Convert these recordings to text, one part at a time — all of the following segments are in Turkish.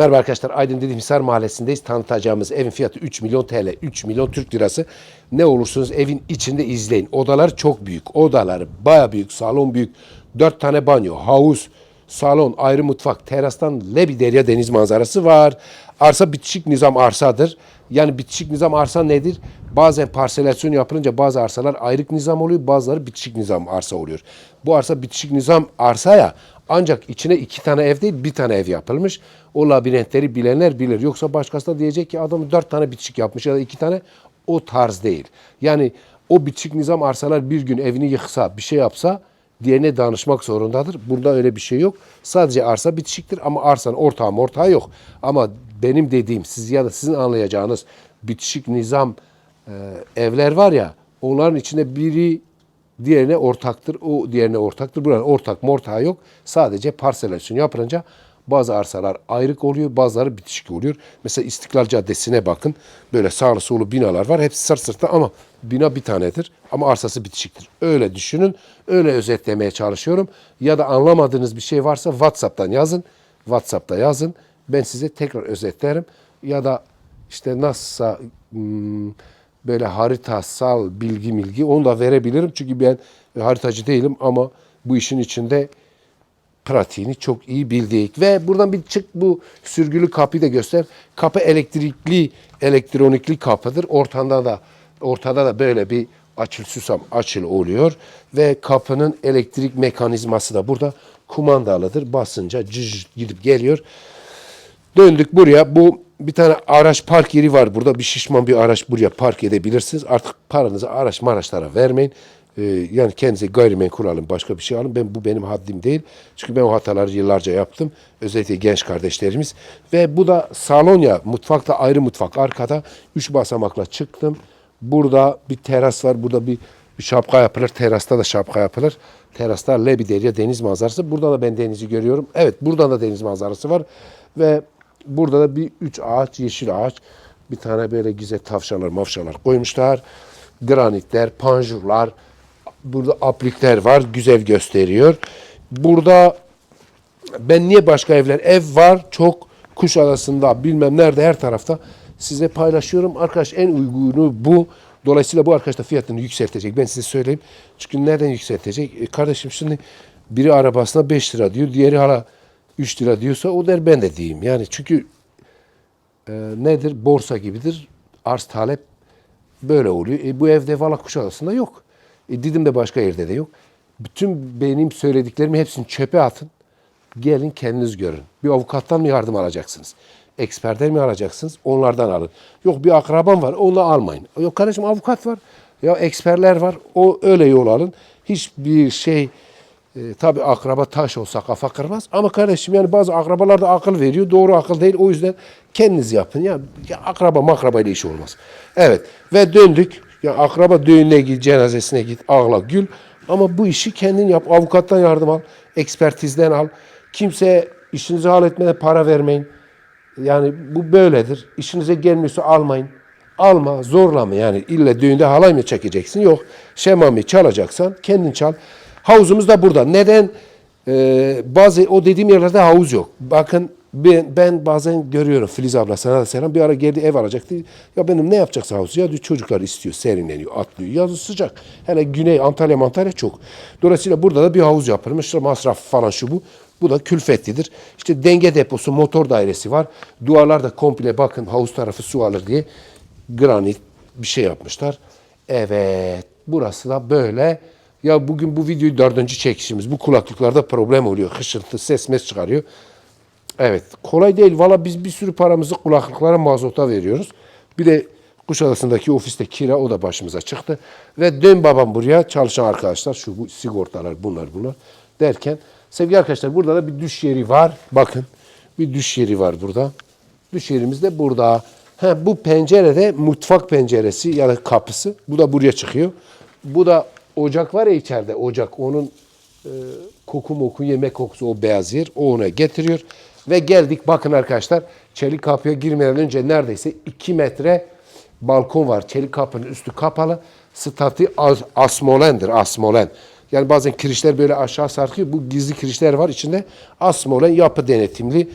Merhaba arkadaşlar. Aydın Dedim Hisar Mahallesi'ndeyiz. Tanıtacağımız evin fiyatı 3 milyon TL. 3 milyon Türk lirası. Ne olursunuz evin içinde izleyin. Odalar çok büyük. Odalar baya büyük. Salon büyük. 4 tane banyo, havuz, salon, ayrı mutfak, terastan Lebiderya deniz manzarası var. Arsa bitişik nizam arsadır. Yani bitişik nizam arsa nedir? Bazen parselasyon yapılınca bazı arsalar ayrık nizam oluyor, bazıları bitişik nizam arsa oluyor. Bu arsa bitişik nizam arsaya ancak içine iki tane ev değil bir tane ev yapılmış. O labirentleri bilenler bilir. Yoksa başkası da diyecek ki adam dört tane bitişik yapmış ya da iki tane. O tarz değil. Yani o bitişik nizam arsalar bir gün evini yıksa bir şey yapsa diğerine danışmak zorundadır. Burada öyle bir şey yok. Sadece arsa bitişiktir ama arsanın ortağı ortağı yok. Ama benim dediğim siz ya da sizin anlayacağınız bitişik nizam e, evler var ya onların içinde biri diğerine ortaktır. O diğerine ortaktır. Buranın ortak mortağı yok. Sadece parselasyon yapılınca bazı arsalar ayrık oluyor, bazıları bitişik oluyor. Mesela İstiklal Caddesi'ne bakın. Böyle sağlı solu binalar var. Hepsi sırt sırta ama bina bir tanedir. Ama arsası bitişiktir. Öyle düşünün. Öyle özetlemeye çalışıyorum. Ya da anlamadığınız bir şey varsa WhatsApp'tan yazın. WhatsApp'ta yazın. Ben size tekrar özetlerim. Ya da işte nasılsa hmm, böyle haritasal bilgi milgi onu da verebilirim. Çünkü ben haritacı değilim ama bu işin içinde pratiğini çok iyi bildik. Ve buradan bir çık bu sürgülü kapıyı da göster. Kapı elektrikli, elektronikli kapıdır. Ortada da ortada da böyle bir açıl susam açıl oluyor ve kapının elektrik mekanizması da burada kumandalıdır. Basınca cıj gidip geliyor. Döndük buraya. Bu bir tane araç park yeri var burada. Bir şişman bir araç buraya park edebilirsiniz. Artık paranızı araç maraçlara vermeyin. Ee, yani kendinize gayrimenkul alın, başka bir şey alın. Ben bu benim haddim değil. Çünkü ben o hataları yıllarca yaptım. Özellikle genç kardeşlerimiz. Ve bu da salon ya, mutfakta ayrı mutfak. Arkada üç basamakla çıktım. Burada bir teras var. Burada bir, bir şapka yapılır. Terasta da şapka yapılır. Terasta Lebiderya deniz manzarası. Burada da ben denizi görüyorum. Evet, burada da deniz manzarası var. Ve burada da bir üç ağaç, yeşil ağaç. Bir tane böyle güzel tavşanlar, mavşalar koymuşlar. Granitler, panjurlar, Burada aplikler var. Güzel gösteriyor. Burada ben niye başka evler? Ev var çok. Kuşadası'nda bilmem nerede her tarafta size paylaşıyorum. Arkadaş en uygunu bu. Dolayısıyla bu arkadaş da fiyatını yükseltecek. Ben size söyleyeyim. Çünkü nereden yükseltecek? E, kardeşim şimdi biri arabasına 5 lira diyor. Diğeri hala 3 lira diyorsa o der ben de diyeyim. Yani çünkü e, nedir? Borsa gibidir. Arz talep böyle oluyor. E, bu evde valla Kuşadası'nda yok. E, Didim'de başka yerde de yok. Bütün benim söylediklerimi hepsini çöpe atın. Gelin kendiniz görün. Bir avukattan mı yardım alacaksınız? Eksperden mi alacaksınız? Onlardan alın. Yok bir akraban var onu almayın. Yok kardeşim avukat var. Ya eksperler var. O öyle yol alın. Hiçbir şey e, tabii akraba taş olsa kafa kırmaz. Ama kardeşim yani bazı akrabalar da akıl veriyor. Doğru akıl değil. O yüzden kendiniz yapın. Ya, ya akraba makraba ile iş olmaz. Evet. Ve döndük. Ya akraba düğününe git, cenazesine git, ağla, gül. Ama bu işi kendin yap. Avukattan yardım al. Ekspertizden al. Kimseye işinizi halletmede para vermeyin. Yani bu böyledir. İşinize gelmiyorsa almayın. Alma, zorlama yani. İlle düğünde halay mı çekeceksin? Yok. Şemami çalacaksan kendin çal. Havuzumuz da burada. Neden? Ee, bazı o dediğim yerlerde havuz yok. Bakın ben, ben bazen görüyorum Filiz abla sana da selam bir ara geldi ev alacaktı. Ya benim ne yapacaksa havuz ya diyor, çocuklar istiyor serinleniyor atlıyor yazı sıcak. Hele güney Antalya Antalya çok. Dolayısıyla burada da bir havuz yapılmış İşte masraf falan şu bu. Bu da külfetlidir. İşte denge deposu motor dairesi var. Duvarlar da komple bakın havuz tarafı su alır diye granit bir şey yapmışlar. Evet burası da böyle. Ya bugün bu videoyu dördüncü çekişimiz. Bu kulaklıklarda problem oluyor. Hışırtı ses mes çıkarıyor. Evet kolay değil. Valla biz bir sürü paramızı kulaklıklara mazota veriyoruz. Bir de Kuşadası'ndaki ofiste kira o da başımıza çıktı. Ve dön babam buraya çalışan arkadaşlar şu bu sigortalar bunlar bunlar derken sevgili arkadaşlar burada da bir düş yeri var. Bakın bir düş yeri var burada. Düş yerimiz de burada. Ha, bu pencerede mutfak penceresi ya da kapısı. Bu da buraya çıkıyor. Bu da ocak var ya içeride ocak. Onun e, koku moku yemek kokusu o beyaz yer. O ona getiriyor. Ve geldik bakın arkadaşlar çelik kapıya girmeden önce neredeyse 2 metre balkon var. Çelik kapının üstü kapalı. Statü as- asmolendir asmolen. Yani bazen kirişler böyle aşağı sarkıyor. Bu gizli kirişler var içinde. Asmolen yapı denetimli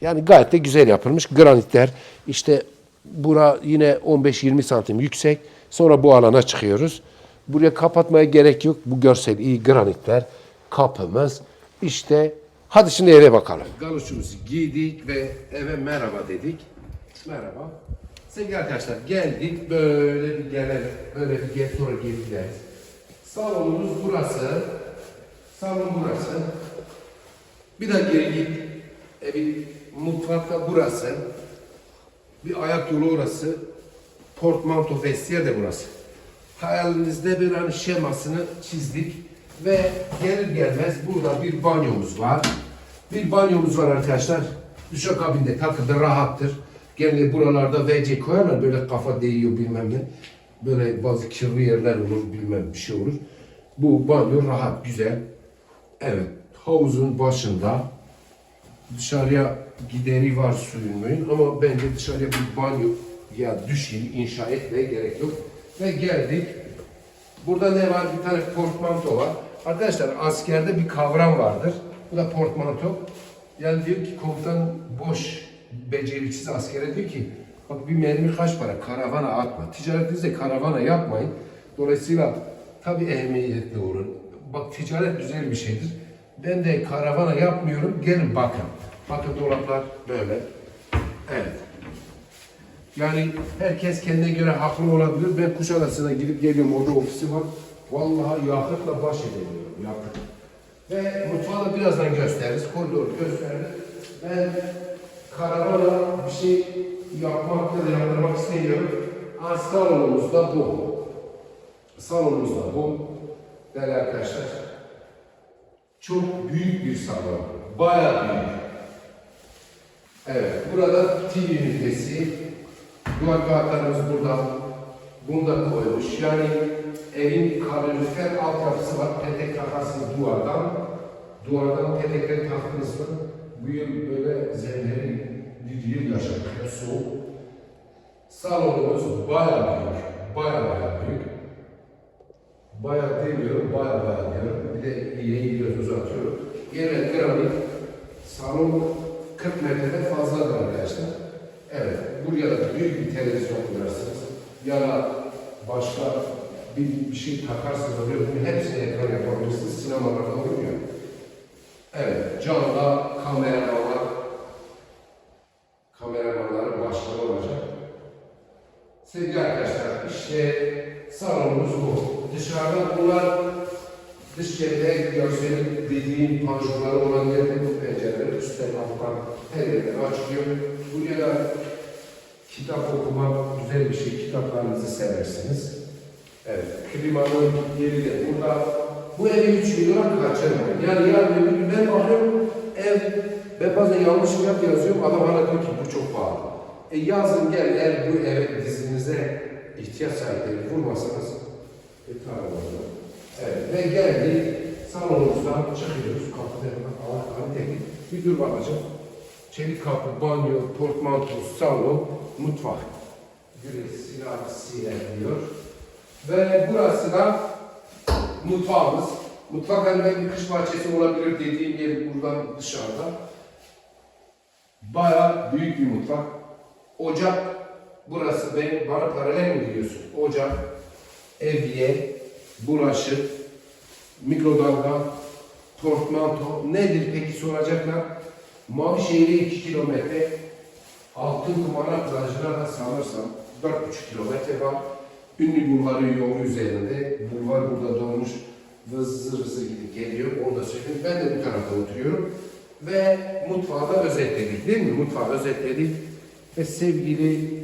Yani gayet de güzel yapılmış. Granitler işte bura yine 15-20 santim yüksek. Sonra bu alana çıkıyoruz. Buraya kapatmaya gerek yok. Bu görsel iyi granitler. Kapımız. İşte hadi şimdi eve bakalım. Galuşumuzu giydik ve eve merhaba dedik. Merhaba. Sevgili arkadaşlar geldik böyle bir gelelim. Böyle bir gel sonra gideriz. Salonumuz burası. Salon burası. Bir daha geri git. Evin mutfakta burası. Bir ayak yolu orası. Portmanto vestiyer de burası. Hayalinizde bir hani şemasını çizdik. Ve gelir gelmez burada bir banyomuz var. Bir banyomuz var arkadaşlar. Duşakabinde takıldı rahattır. Genelde buralarda WC koyarlar böyle kafa değiyor bilmem ne. Böyle bazı kirli yerler olur bilmem bir şey olur. Bu banyo rahat güzel. Evet havuzun başında dışarıya gideri var suyun ama bence dışarıya bir banyo ya yeri inşa etmeye gerek yok. Ve geldik. Burada ne var? Bir tane portmanto var. Arkadaşlar askerde bir kavram vardır. Bu da portmanto. Yani diyor ki komutan boş, beceriksiz askere diyor ki bak bir mermi kaç para? Karavana atma. Ticaretinizde karavana yapmayın. Dolayısıyla tabii ehemmiyetli olun. Bak ticaret güzel bir şeydir. Ben de karavana yapmıyorum. Gelin bakın. Bakın dolaplar böyle. Evet. Yani herkes kendine göre haklı olabilir. Ben Kuşadası'na gidip geliyorum. Orada ofisi var. Vallahi yakıtla baş edemiyorum. Yakıt. Ve mutfağı da birazdan gösteririz. Koridoru gösteririz. Ben karavana bir şey yapmak ya da yaptırmak istemiyorum. Ama salonumuz da bu. Salonumuz da bu. Değerli arkadaşlar. Çok büyük bir salon. Bayağı büyük. Evet, burada TV ünitesi, duvar kağıtlarımız burada. Bunu da koymuş. Yani evin kalorifer altyapısı var. Petek takarsınız duvardan. Duvardan taktınız mı? Bu yıl böyle zemleri bir yıl yaşadık. ya, Soğuk. Salonumuz bayağı büyük. Bayağı bayağı büyük. Bayağı demiyorum, bayağı bayağı diyorum. Bir de iyiye gidiyoruz, uzatıyorum. Evet, granit. Salon 40 metrede fazladır arkadaşlar. Evet, buraya da büyük bir televizyon koyarsınız. Ya da başka bir, bir şey takarsınız oraya, bunu hepsini ekran yapabilirsiniz. Sinemalarda uymuyor. Evet, camda kameramanlar, kameramanların başlığı olacak. Sevgili arkadaşlar, işte salonumuz bu. Dışarıdan bunlar dış cephe görseli dediğim panjurları olan yerde bu pencereler üstten alttan her yerden açılıyor. Buraya da kitap okumak güzel bir şey. Kitaplarınızı seversiniz. Evet, klimanın yeri de burada. Bu evi 3 milyona kaçırmayın. Yani yarın öbür gün ben bakıyorum ev, ben bazen yanlış fiyat yazıyorum. Adam bana diyor ki bu çok pahalı. E yazın gel eğer bu eve dizinize ihtiyaç sahipleri vurmasanız e tamam. Evet ve geldik salonumuzdan çıkıyoruz. Kapıda hemen Allah kahve teknik. Bir dur bakacağım. Çelik kapı, banyo, portmanto, salon, mutfak. Güneş silahı diyor. Ve burası da mutfağımız. Mutfak hani belki bir kış bahçesi olabilir dediğim yer buradan dışarıda. Bayağı büyük bir mutfak. Ocak burası ben bana paralel mi gidiyorsun? Ocak, evye, bulaşık, mikrodalga, portmanto nedir peki soracaklar. Mavişehir'e 2 kilometre, Altın Kumara plajına da sanırsam 4,5 kilometre var. Ünlü bulvarı yolu üzerinde. Bulvar burada dolmuş. Vız zır zır gidip geliyor. Onu da söyleyeyim. Ben de bu tarafta oturuyorum. Ve mutfağı özetledik değil mi? Mutfağı özetledik. Ve sevgili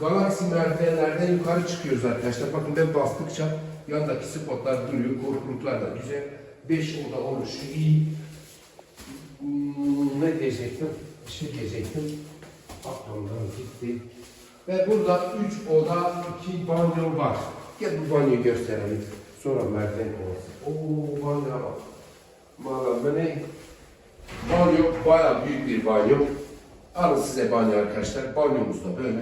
Galaxy merdivenlerden yukarı çıkıyoruz arkadaşlar. Bakın ben bastıkça yandaki spotlar duruyor. Korkuluklar da güzel. 5 oda oluşu iyi. Hmm, ne diyecektim? Bir şey diyecektim. Aklımdan gitti. Ve burada 3 oda, 2 banyo var. Gel bu banyoyu gösterelim. Sonra merdiven kovası. Oo banyo bak. Valla ne? Banyo bayağı büyük bir banyo. Alın size banyo arkadaşlar. Banyomuz da böyle.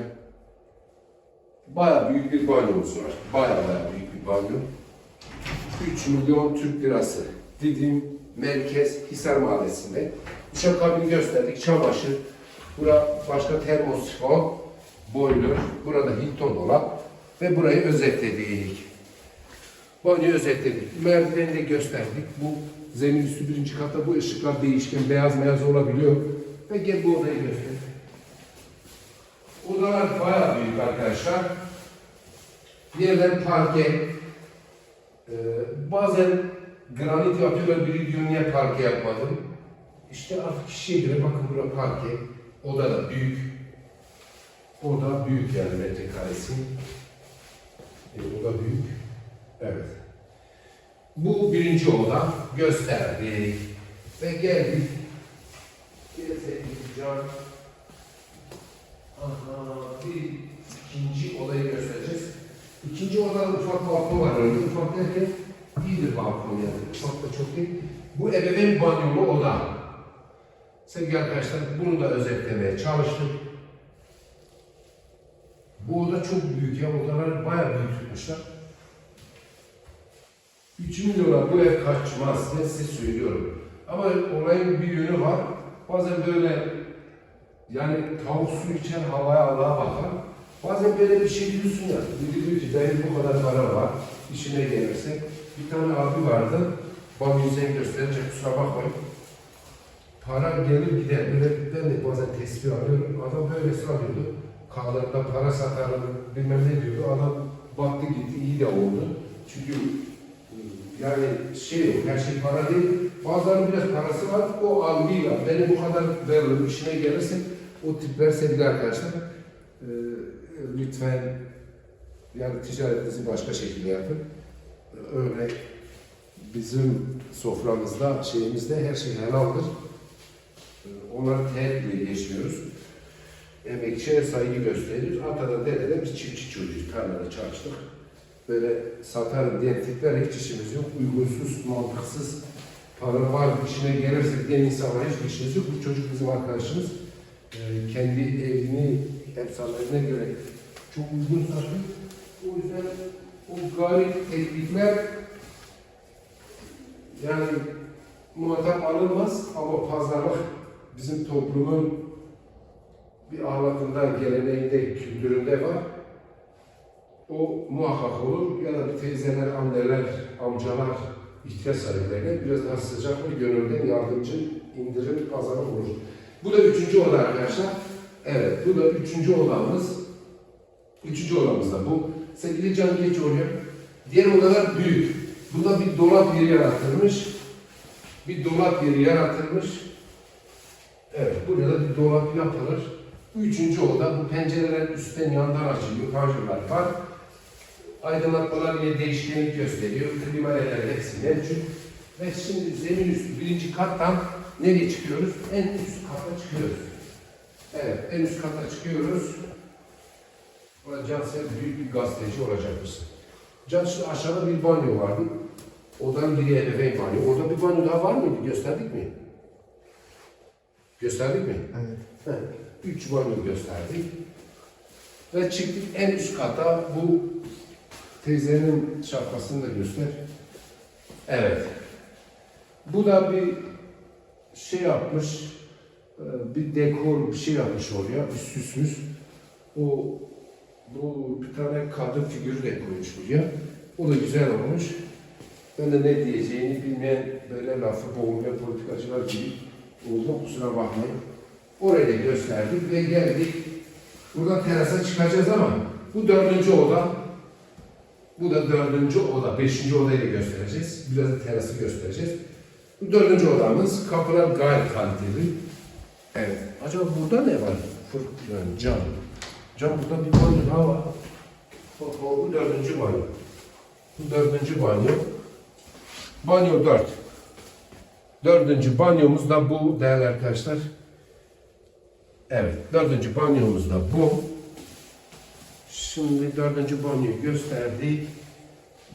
Bayağı büyük bir banyomuz var. Bayağı bayağı büyük bir banyo. 3 milyon Türk lirası. Didim Merkez Hisar Mahallesi'nde. Duşa kabini gösterdik. Çamaşır. Bura başka termosifon. Boiler. Burada Hilton dolap. Ve burayı özetledik. Banyoyu özetledik. Merdiveni de gösterdik. Bu zemin üstü birinci katta bu ışıklar değişken beyaz beyaz olabiliyor. Ve gel bu odayı gösterdik. Odalar bayağı büyük arkadaşlar. Diğerleri parke. Ee, bazen granit yapıyorlar, biri diyor niye parke yapmadım. İşte artık kişiye göre bakın burada parke. Oda da büyük. Oda büyük yani metrekaresi. E, oda büyük. Evet. Bu birinci oda gösterdik. Ve geldik. Geldik can. Aha, bir ikinci odayı göstereceğiz. İkinci odada ufak balkon var önünde. Ufak derken iyidir balkon yani. Ufak da çok değil. Bu ebeveyn banyolu oda. Sevgili arkadaşlar bunu da özetlemeye çalıştık. Bu oda çok büyük ya. Odaları bayağı büyük tutmuşlar. 3 milyona bu ev kaçmaz. Ben size söylüyorum. Ama olayın bir yönü var. Bazen böyle yani tavuk su içen havaya Allah'a bakar. Bazen böyle bir şey diyorsun ya. Biri diyor ki benim bu kadar para var. işine gelirse. Bir tane abi vardı. Bana yüzden gösterince kusura bakmayın. Para gelir gider. Böyle ben de bazen tespih alıyorum. Adam böyle alıyordu. Kahlarında para satarım bilmem ne diyordu. Adam baktı gitti iyi de oldu. Çünkü yani şey her şey para değil. Bazılarının biraz parası var, o algıyla benim bu kadar veririm, işine gelirse o tipler sevgili arkadaşlar e, lütfen yani ticaretinizi başka şekilde yapın. E, Öyle bizim soframızda, şeyimizde her şey helaldir. E, Onları tehdit geçmiyoruz. Emekçiye saygı gösteririz. Atadan dededen biz çiftçi çocuğuyuz, tarlada çalıştık böyle satarım diye tiplerle hiç işimiz yok. Uygunsuz, mantıksız, para var, işine gelirse diyen insanlar hiç işimiz yok. Bu çocuk bizim arkadaşımız. Ee, kendi evini emsallerine göre çok uygun satıyor. O yüzden o garip teklifler yani muhatap alınmaz ama pazarlık bizim toplumun bir ahlakından, geleneğinde, kültüründe var o muhakkak olur ya da bir teyzeler, anneler, amcalar, ihtiyaç sahiplerine biraz daha sıcak ve gönülden yardımcı, indirim, pazarı olur. Bu da üçüncü oda arkadaşlar. Evet, bu da üçüncü odamız. Üçüncü odamız da bu. Sevgili Can geç oluyor. Diğer odalar büyük. Bunda bir dolap yeri yaratılmış. Bir dolap yeri yaratılmış. Evet, buraya da bir dolap yapılır. Üçüncü oda, bu pencereler üstten yandan açılıyor, panjurlar var. Aydınlatmalar yine değişkenlik gösteriyor. Klimaneler hepsi mevcut. Ve şimdi zemin üstü birinci kattan nereye çıkıyoruz? En üst kata çıkıyoruz. Evet, en üst kata çıkıyoruz. Orada Can sen büyük bir gazeteci olacakmışsın. Can şimdi aşağıda bir banyo vardı. Odanın biri ebeveyn banyo. Orada bir banyo daha var mıydı? Gösterdik mi? Gösterdik mi? Evet. Evet. Üç banyo gösterdik. Ve çıktık en üst kata bu teyzenin şapkasını da göster. Evet. Bu da bir şey yapmış, e, bir dekor bir şey yapmış oraya, bir süsmüş. O bu bir tane kadın figürü de koymuş buraya. O da güzel olmuş. Ben de ne diyeceğini bilmeyen böyle lafı boğulmayan politikacılar gibi oldum kusura bakmayın. Orayı gösterdik ve geldik. Buradan terasa çıkacağız ama bu dördüncü oda. Bu da dördüncü oda. Beşinci odayı da göstereceğiz. Biraz da terası göstereceğiz. Bu dördüncü odamız. Kapılar gayet kaliteli. Evet. Acaba burada ne var? Fır, yani cam. Cam burada bir banyo daha var. Bak bu dördüncü banyo. Bu dördüncü banyo. Banyo dört. Dördüncü banyomuz da bu değerli arkadaşlar. Evet, dördüncü banyomuz da bu. Şimdi dördüncü banyoyu gösterdik.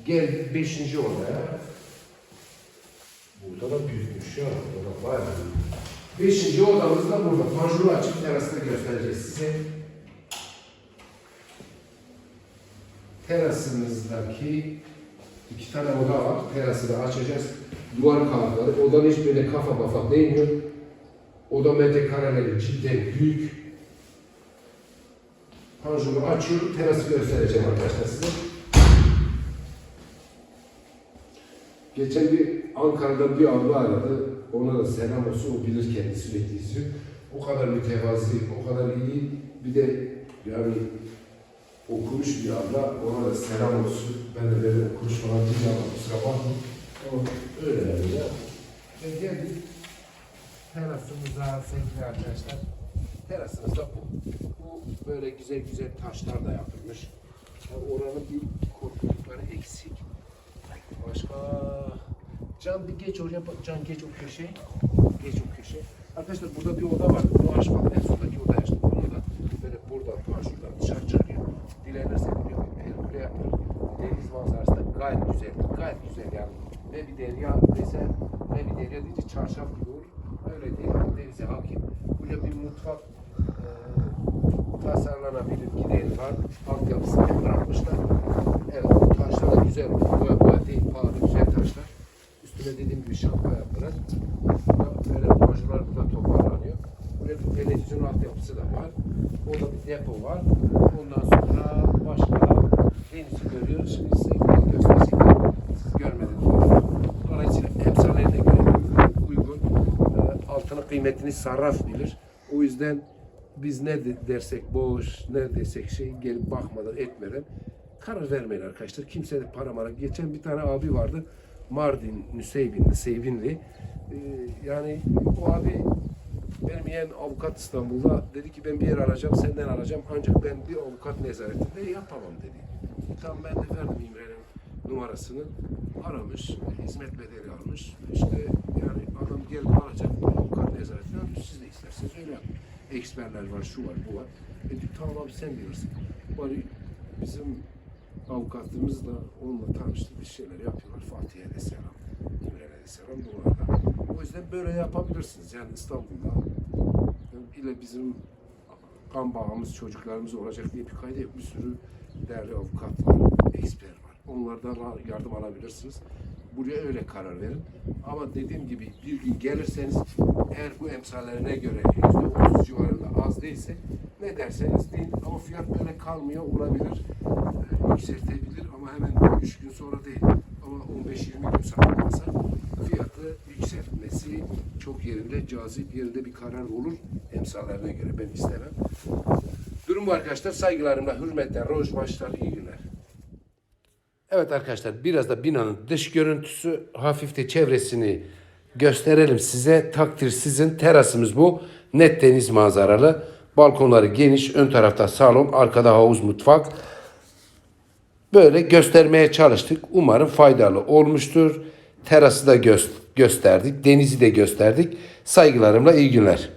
Gel beşinci odaya. Burada da büyükmüş ya. Burada bayağı büyük. Beşinci odamız da burada. Panjuru açık terasta göstereceğiz size. Terasımızdaki iki tane oda var. Terası da açacağız. Duvar kalkları. Odanın hiç böyle kafa kafa değmiyor. Oda metrekareleri cidden büyük. Panjuru açıyorum. Terası göstereceğim arkadaşlar size. Geçen bir Ankara'da bir abla aradı. Ona da selam olsun. O bilir kendisi sürekli izliyor. O kadar mütevazi, o kadar iyi. Bir de yani okumuş bir abla. Ona da selam olsun. Ben de böyle okumuş falan değil ama kusura bakmayın. Ama öyle yani ya. Ve geldik. Terasımıza sevgili arkadaşlar. Terasımızda bu. Bu böyle güzel güzel taşlar da yapılmış. Oranın bir korkulukları eksik. Başka Can bir geç oraya bak. Can geç o köşeye. Geç o köşeye. Arkadaşlar burada bir oda var. Bunu açmadım. En sondaki odayı açtım. Bunu da böyle buradan panjurdan dışarı çıkıyor. Dilerlerse buraya bir pergole yapılır. Deniz manzarası da gayet güzel. Gayet güzel yani. Ne bir derya dese ne bir derya deyince çarşaf gibi olur. Öyle değil. Denize hakim. Buraya bir mutfak eee tasarlanabilir gideri var. Altyapısını bırakmışlar. Evet taşlar da güzel. Boya boya değil pahalı güzel taşlar. Üstüne dediğim gibi şapka yaptılar. Böyle panjurlar burada toparlanıyor. Buraya bir televizyon altyapısı da var. Orada bir depo var. Ondan sonra başka denizi görüyoruz. Şimdi size gösterecekler. Siz görmediniz. Dolayısıyla emsalerine göre uygun. Ee, altının kıymetini sarraf bilir. Yüzden biz ne de- dersek boş, ne desek şey gelip bakmadan etmeden karar vermeyin arkadaşlar. Kimse de para mara. Geçen bir tane abi vardı. Mardin, Nüseybinli, Seyvinli. Ee, yani o abi benim yeğen avukat İstanbul'da dedi ki ben bir yer alacağım, senden alacağım ancak ben bir avukat nezaretinde yapamam dedi. Tamam ben de verdim İmre'nin numarasını. Aramış, hizmet bedeli almış. İşte yani adam gelip alacak, nezaretinde almış. Siz de isterseniz öyle yapın. Eksperler var, şu var, bu var. E tamam abi sen diyorsun. Bari bizim avukatlığımızla onunla tanıştık, bir şeyler yapıyorlar. Fatih'e de selam, İmre'ye de selam, buralarda. O yüzden böyle yapabilirsiniz. Yani İstanbul'da ile bizim kan bağımız, çocuklarımız olacak diye bir kaydı yok. Bir sürü değerli avukat var, eksper var. Onlardan yardım alabilirsiniz. Buraya öyle karar verin. Ama dediğim gibi bir gün gelirseniz eğer bu emsallerine göre %30 civarında az değilse ne derseniz deyin ama fiyat böyle kalmıyor olabilir. Ee, yükseltebilir ama hemen 3 gün sonra değil ama 15-20 gün saklanmasa fiyatı yükseltmesi çok yerinde, cazip yerinde bir karar olur emsallerine göre ben istemem. Durum bu arkadaşlar. Saygılarımla, hürmetle, roj başlar, iyi günler. Evet arkadaşlar biraz da binanın dış görüntüsü hafif de çevresini gösterelim size. Takdir sizin terasımız bu. Net deniz manzaralı. Balkonları geniş. Ön tarafta salon. Arkada havuz mutfak. Böyle göstermeye çalıştık. Umarım faydalı olmuştur. Terası da gö- gösterdik. Denizi de gösterdik. Saygılarımla iyi günler.